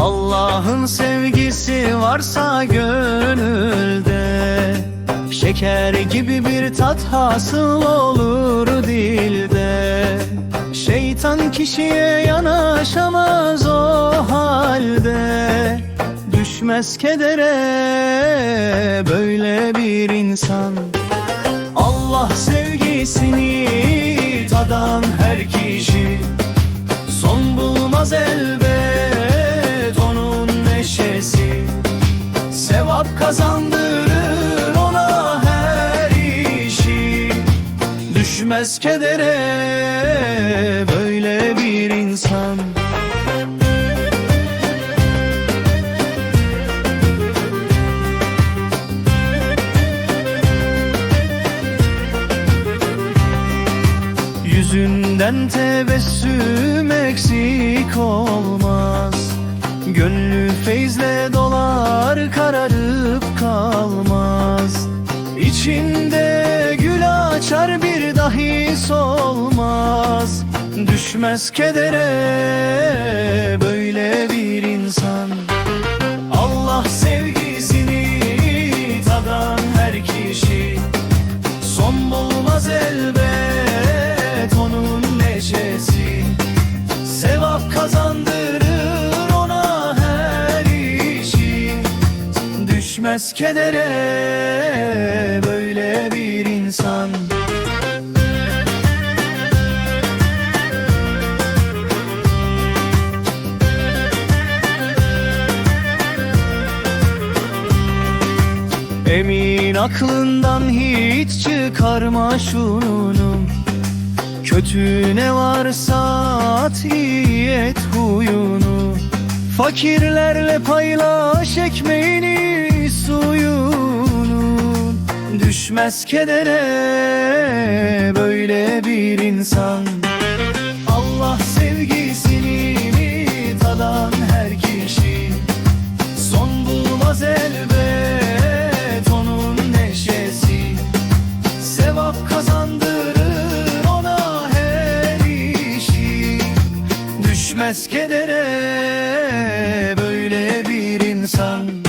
Allah'ın sevgisi varsa gönülde Şeker gibi bir tat hasıl olur dilde. Şeytan kişiye yanaşamaz o halde Düşmez kedere böyle bir insan. Allah sevgisini tadan her kişi Sevap kazandırır ona her işi. Düşmez kedere böyle bir insan. Yüzünden tebessüm eksik olmaz İçinde gül açar bir dahi solmaz. Düşmez kedere böyle bir insan. Allah sevgisini tadan her kişi. Son bulmaz elbet onun neşesi. Sevap kazandırır ona her işi. Düşmez kedere böyle bir insan. Emin aklından hiç çıkarma şunu Kötü ne varsa at iyi et huyunu. Fakirlerle paylaş ekmeğini suyunu Düşmez kedere böyle bir insan. Allah sevgisini mi tadan her kişi. Son bulmaz elbet onun neşesi. Sevap kazandırır ona her işi. Düşmez kedere böyle bir insan.